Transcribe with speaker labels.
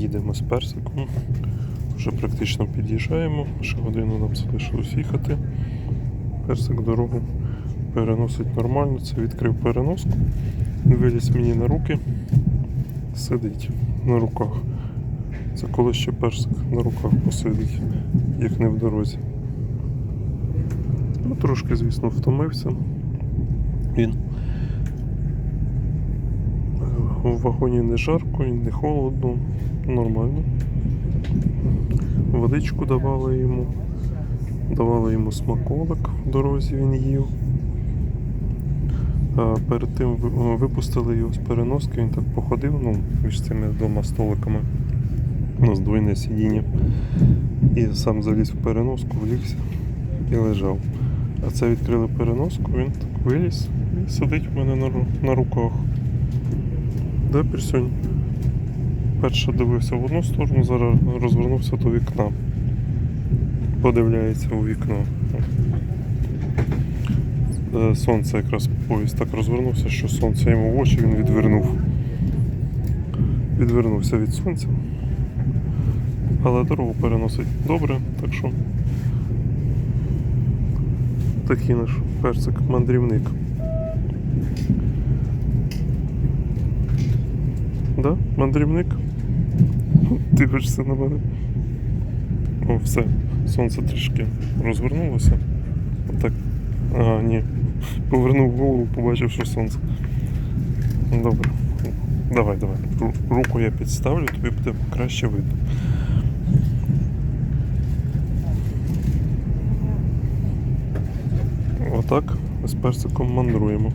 Speaker 1: їдемо з персиком. Вже практично під'їжджаємо, ще годину нам залишилось їхати. Персик дорогу переносить нормально, це відкрив переноску. Виліз мені на руки, сидить на руках. Це коли ще персик на руках посидить, як не в дорозі. Ну, трошки, звісно, втомився. Він в вагоні не жарко і не холодно, нормально. Водичку давали йому, давали йому смаколик в дорозі він їв. Перед тим випустили його з переноски, він так походив ну, між цими двома столиками. У нас двойне сидіння. І сам заліз в переноску, влігся і лежав. А це відкрили переноску, він так виліз і сидить в мене на руках. Де Пірсюнь? Перше дивився в одну сторону, зараз розвернувся до вікна. Подивляється у вікно. Е, Сонце якраз поїзд так розвернувся, що сонце йому в очі він відвернув. Відвернувся від сонця. Але дорогу переносить добре, так що такий наш персик мандрівник. Да? Мандрівник? Дивишся на мене. О, все. Сонце трішки розвернулося. Отак. А, ні. Повернув голову, побачив, що сонце. Добре. Давай, давай. Руку я підставлю, тобі буде краще видно. Отак з персиком мандруємо.